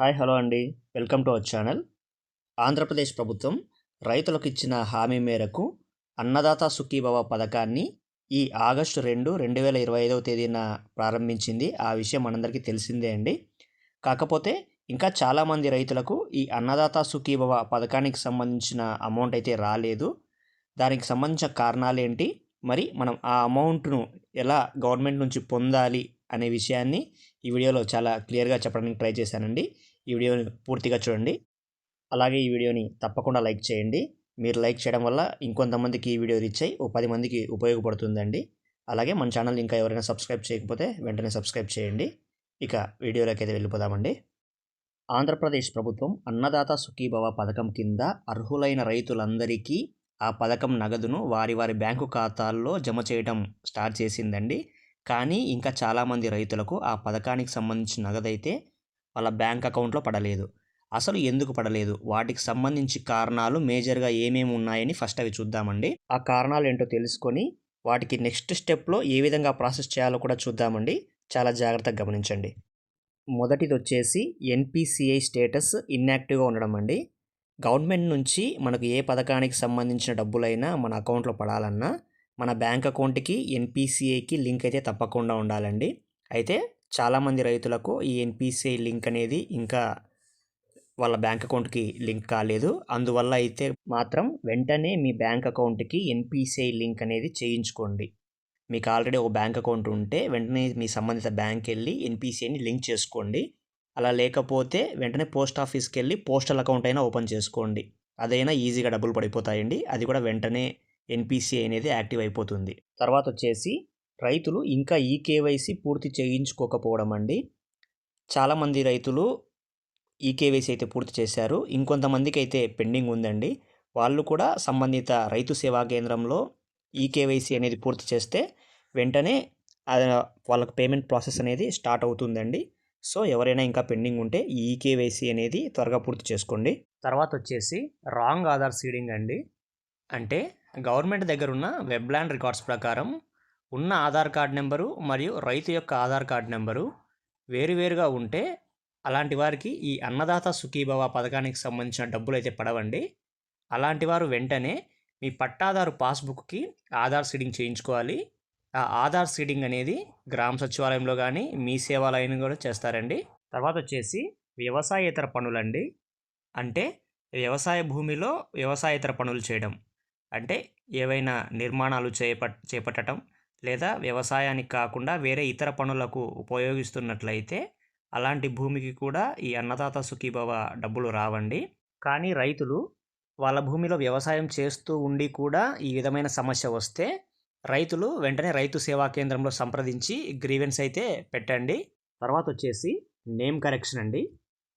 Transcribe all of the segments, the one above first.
Hi hello అండి. Welcome to our channel. Andhra Pradesh ప్రభుత్వం రైతులకు ఇచ్చిన హామీ మేరకు అన్నదాత సుఖీభవ పథకాన్ని ఈ ఆగస్టు రెండు రెండు వేల ఇరవై ఐదవ తేదీన ప్రారంభించింది. ఆ విషయం మనందరికీ తెలిసిందే అండి. కాకపోతే ఇంకా చాలామంది రైతులకు ఈ అన్నదాత సుఖీభవ పథకానికి సంబంధించిన అమౌంట్ అయితే రాలేదు. దానికి సంబంధించిన కారణాలు ఏంటి మరి మనం ఆ అమౌంట్ను ఎలా గవర్నమెంట్ నుంచి పొందాలి అనే విషయాన్ని ఈ వీడియోలో చాలా క్లియర్గా చెప్పడానికి ట్రై చేశానండి. ఈ వీడియోని పూర్తిగా చూడండి. అలాగే ఈ వీడియోని తప్పకుండా లైక్ చేయండి. మీరు లైక్ చేయడం వల్ల ఇంకొంతమందికి ఈ వీడియో రీచ్ అయ్యి ఓ పది మందికి ఉపయోగపడుతుందండి. అలాగే మన ఛానల్ ఇంకా ఎవరైనా సబ్స్క్రైబ్ చేయకపోతే వెంటనే సబ్స్క్రైబ్ చేయండి. ఇక వీడియోలోకి అయితే వెళ్ళిపోదామండి. ఆంధ్రప్రదేశ్ ప్రభుత్వం అన్నదాత సుఖీభవ పథకం కింద అర్హులైన రైతులందరికీ ఆ పథకం నగదును వారి వారి బ్యాంకు ఖాతాల్లో జమ చేయడం స్టార్ట్ చేసిందండి. కానీ ఇంకా చాలామంది రైతులకు ఆ పథకానికి సంబంధించిన నగదైతే వాళ్ళ బ్యాంక్ అకౌంట్లో పడలేదు. అసలు ఎందుకు పడలేదు? వాటికి సంబంధించి కారణాలు మేజర్గా ఏమేమి ఉన్నాయని ఫస్ట్ అవి చూద్దామండి. ఆ కారణాలు ఏంటో తెలుసుకొని వాటికి నెక్స్ట్ స్టెప్లో ఏ విధంగా ప్రాసెస్ చేయాలో కూడా చూద్దామండి. చాలా జాగ్రత్తగా గమనించండి. మొదటిది వచ్చేసి ఎన్పిసిఐ స్టేటస్ ఇన్యాక్టివ్గా ఉండడం అండి. గవర్నమెంట్ నుంచి మనకు ఏ పథకానికి సంబంధించిన డబ్బులైనా మన అకౌంట్లో పడాలన్నా మన బ్యాంక్ అకౌంట్కి ఎన్పిసిఐకి లింక్ అయితే తప్పకుండా ఉండాలండి. అయితే చాలామంది రైతులకు ఈ ఎన్పిసిఐ లింక్ అనేది ఇంకా వాళ్ళ బ్యాంక్ అకౌంట్కి లింక్ కాలేదు. అందువల్ల అయితే మాత్రం వెంటనే మీ బ్యాంక్ అకౌంట్కి ఎన్పిసిఐ లింక్ అనేది చేయించుకోండి. మీకు ఆల్రెడీ ఒక బ్యాంక్ అకౌంట్ ఉంటే వెంటనే మీ సంబంధిత బ్యాంక్ వెళ్ళి ఎన్పిసిఐని లింక్ చేసుకోండి. అలా లేకపోతే వెంటనే పోస్ట్ ఆఫీస్కి వెళ్ళి పోస్టల్ అకౌంట్ అయినా ఓపెన్ చేసుకోండి. అదైనా ఈజీగా డబ్బులు పడిపోతాయండి. అది కూడా వెంటనే ఎన్పిసిఐ అనేది యాక్టివ్ అయిపోతుంది. తర్వాత వచ్చేసి రైతులు ఇంకా ఈ కేవైసీ పూర్తి చేయించుకోకపోవడం అండి. చాలామంది రైతులు ఈ కేవైసీ అయితే పూర్తి చేశారు. ఇంకొంతమందికి అయితే పెండింగ్ ఉందండి. వాళ్ళు కూడా సంబంధిత రైతు సేవా కేంద్రంలో ఈ కేవైసీ అనేది పూర్తి చేస్తే వెంటనే వాళ్ళకు పేమెంట్ ప్రాసెస్ అనేది స్టార్ట్ అవుతుందండి. సో ఎవరైనా ఇంకా పెండింగ్ ఉంటే ఈ కేవైసీ అనేది త్వరగా పూర్తి చేసుకోండి. తర్వాత వచ్చేసి రాంగ్ ఆధార్ సీడింగ్ అండి. అంటే గవర్నమెంట్ దగ్గర ఉన్న వెబ్లాండ్ రికార్డ్స్ ప్రకారం ఉన్న ఆధార్ కార్డ్ నెంబరు మరియు రైతు యొక్క ఆధార్ కార్డ్ నెంబరు వేరువేరుగా ఉంటే అలాంటి వారికి ఈ అన్నదాత సుఖీభవ పథకానికి సంబంధించిన డబ్బులు అయితే పడవండి. అలాంటి వారు వెంటనే మీ పట్టాదారు పాస్బుక్కి ఆధార్ సీడింగ్ చేయించుకోవాలి. ఆ ఆధార్ సీడింగ్ అనేది గ్రామ సచివాలయంలో కానీ మీ సేవాలయం కూడా చేస్తారండి. తర్వాత వచ్చేసి వ్యవసాయేతర పనులండి. అంటే వ్యవసాయ భూమిలో వ్యవసాయేతర పనులు చేయడం. అంటే ఏవైనా నిర్మాణాలు చేపట్ చేపట్టడం లేదా వ్యవసాయానికి కాకుండా వేరే ఇతర పనులకు ఉపయోగిస్తున్నట్లయితే అలాంటి భూమికి కూడా ఈ అన్నదాత సుఖీభవ డబ్బులు రావండి. కానీ రైతులు వాళ్ళ భూమిలో వ్యవసాయం చేస్తూ ఉండి కూడా ఈ విధమైన సమస్య వస్తే రైతులు వెంటనే రైతు సేవా కేంద్రంలో సంప్రదించి గ్రీవెన్స్ అయితే పెట్టండి. తర్వాత వచ్చేసి నేమ్ కరెక్షన్ అండి.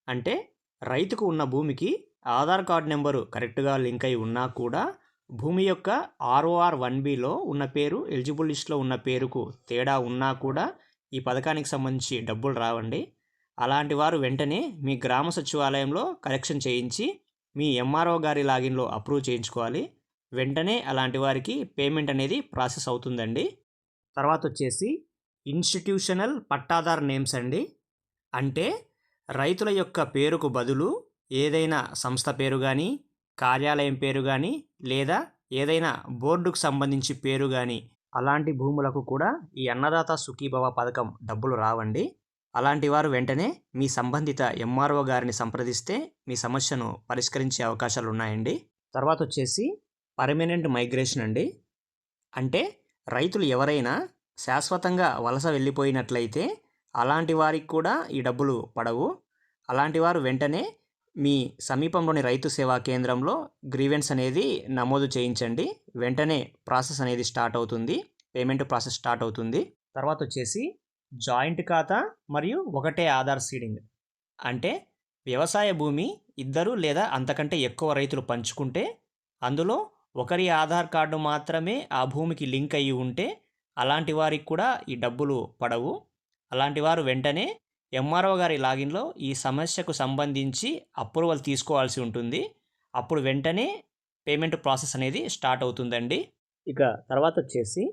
అంటే రైతుకు ఉన్న భూమికి ఆధార్ కార్డ్ నెంబరు కరెక్ట్గా లింక్ అయి ఉన్నా కూడా భూమి యొక్క ఆర్ఓఆర్ వన్ బిలో ఉన్న పేరు ఎలిజిబుల్ లిస్ట్లో ఉన్న పేరుకు తేడా ఉన్నా కూడా ఈ పథకానికి సంబంధించి డబ్బులు రావండి. అలాంటి వారు వెంటనే మీ గ్రామ సచివాలయంలో కరెక్షన్ చేయించి మీ ఎంఆర్ఓ గారి లాగిన్లో అప్రూవ్ చేయించుకోవాలి. వెంటనే అలాంటి వారికి పేమెంట్ అనేది ప్రాసెస్ అవుతుందండి. తర్వాత వచ్చేసి ఇన్స్టిట్యూషనల్ పట్టాదార్ నేమ్స్ అండి. అంటే రైతుల యొక్క పేరుకు బదులు ఏదైనా సంస్థ పేరు కానీ కార్యాలయం పేరు కానీ లేదా ఏదైనా బోర్డుకు సంబంధించి పేరు కానీ అలాంటి భూములకు కూడా ఈ అన్నదాత సుఖీభవ పథకం డబ్బులు రావండి. అలాంటి వారు వెంటనే మీ సంబంధిత ఎంఆర్ఓ గారిని సంప్రదిస్తే మీ సమస్యను పరిష్కరించే అవకాశాలు ఉన్నాయండి. తర్వాత వచ్చేసి పర్మనెంట్ మైగ్రేషన్ అండి. అంటే రైతులు ఎవరైనా శాశ్వతంగా వలస వెళ్ళిపోయినట్లయితే అలాంటి వారికి కూడా ఈ డబ్బులు పడవు. అలాంటి వారు వెంటనే మీ సమీపంలోని రైతు సేవా కేంద్రంలో గ్రీవెన్స్ అనేది నమోదు చేయించండి. వెంటనే ప్రాసెస్ అనేది స్టార్ట్ అవుతుంది. పేమెంట్ ప్రాసెస్ స్టార్ట్ అవుతుంది. తర్వాత వచ్చేసి జాయింట్ ఖాతా మరియు ఒకటే ఆధార్ సీడింగ్. అంటే వ్యవసాయ భూమి ఇద్దరు లేదా అంతకంటే ఎక్కువ రైతులు పంచుకుంటే అందులో ఒకరి ఆధార్ కార్డు మాత్రమే ఆ భూమికి లింక్ అయ్యి ఉంటే అలాంటి వారికి కూడా ఈ డబ్బులు పడవు. అలాంటి వారు వెంటనే ఎంఆర్ఓ గారి లాగిన్లో ఈ సమస్యకు సంబంధించి అప్రూవల్ తీసుకోవాల్సి ఉంటుంది. అప్పుడు వెంటనే పేమెంట్ ప్రాసెస్ అనేది స్టార్ట్ అవుతుందండి. ఇక తర్వాత వచ్చేసి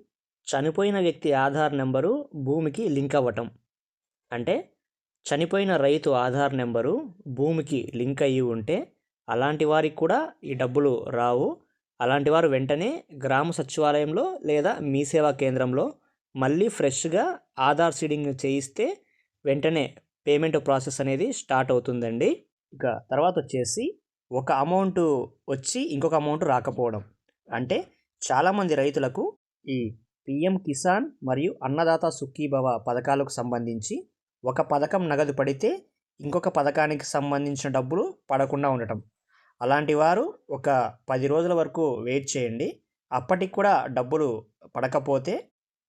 చనిపోయిన వ్యక్తి ఆధార్ నెంబరు భూమికి లింక్ అవ్వటం. అంటే చనిపోయిన రైతు ఆధార్ నెంబరు భూమికి లింక్ అయ్యి ఉంటే అలాంటి వారికి కూడా ఈ డబ్బులు రావు. అలాంటి వారు వెంటనే గ్రామ సచివాలయంలో లేదా మీ సేవా కేంద్రంలో మళ్ళీ ఫ్రెష్గా ఆధార్ సీడింగ్ చేయిస్తే వెంటనే పేమెంట్ ప్రాసెస్ అనేది స్టార్ట్ అవుతుందండి. ఇక తర్వాత వచ్చేసి ఒక అమౌంట్ వచ్చి ఇంకొక అమౌంట్ రాకపోవడం. అంటే చాలామంది రైతులకు ఈ పిఎం కిసాన్ మరియు అన్నదాత సుఖీభవ పథకాలకు సంబంధించి ఒక పథకం నగదు పడితే ఇంకొక పథకానికి సంబంధించిన డబ్బులు పడకుండా ఉండటం. అలాంటి వారు ఒక పది రోజుల వరకు వెయిట్ చేయండి. అప్పటికి కూడా డబ్బులు పడకపోతే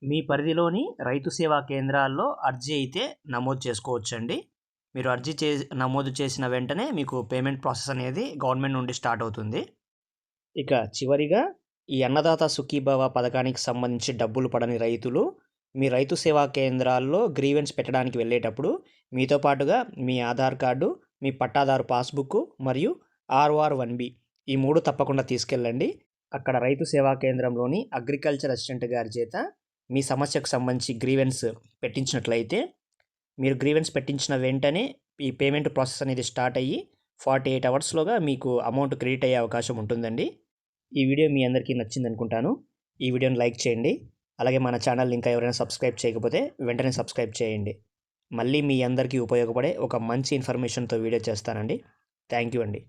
మీ పరిధిలోని రైతు సేవా కేంద్రాల్లో అర్జీ అయితే నమోదు చేసుకోవచ్చండి. మీరు అర్జీ చే నమోదు చేసిన వెంటనే మీకు పేమెంట్ ప్రాసెస్ అనేది గవర్నమెంట్ నుండి స్టార్ట్ అవుతుంది. ఇక చివరిగా ఈ అన్నదాత సుఖీభవ పథకానికి సంబంధించి డబ్బులు పడని రైతులు మీ రైతు సేవా కేంద్రాల్లో గ్రీవెన్స్ పెట్టడానికి వెళ్ళేటప్పుడు మీతో పాటుగా మీ ఆధార్ కార్డు మీ పట్టాదారు పాస్బుక్ మరియు ఆర్ఓఆర్ వన్ బి. ఈ మూడు తప్పకుండా తీసుకెళ్ళండి. అక్కడ రైతు సేవా కేంద్రంలోని అగ్రికల్చర్ అసిస్టెంట్ గారి చేత మీ సమస్యకు సంబంధించి గ్రీవెన్స్ పెట్టించినట్లయితే మీరు గ్రీవెన్స్ పెట్టించిన వెంటనే ఈ పేమెంట్ ప్రాసెస్ అనేది స్టార్ట్ అయ్యి ఫార్టీ ఎయిట్ అవర్స్లోగా మీకు అమౌంట్ క్రెడిట్ అయ్యే అవకాశం ఉంటుందండి. ఈ వీడియో మీ అందరికీ నచ్చింది అనుకుంటాను. ఈ వీడియోని లైక్ చేయండి. అలాగే మన ఛానల్ ఇంకా ఎవరైనా సబ్స్క్రైబ్ చేయకపోతే వెంటనే సబ్స్క్రైబ్ చేయండి. మళ్ళీ మీ అందరికీ ఉపయోగపడే ఒక మంచి ఇన్ఫర్మేషన్తో వీడియో చేస్తానండి. థ్యాంక్ యూ అండి.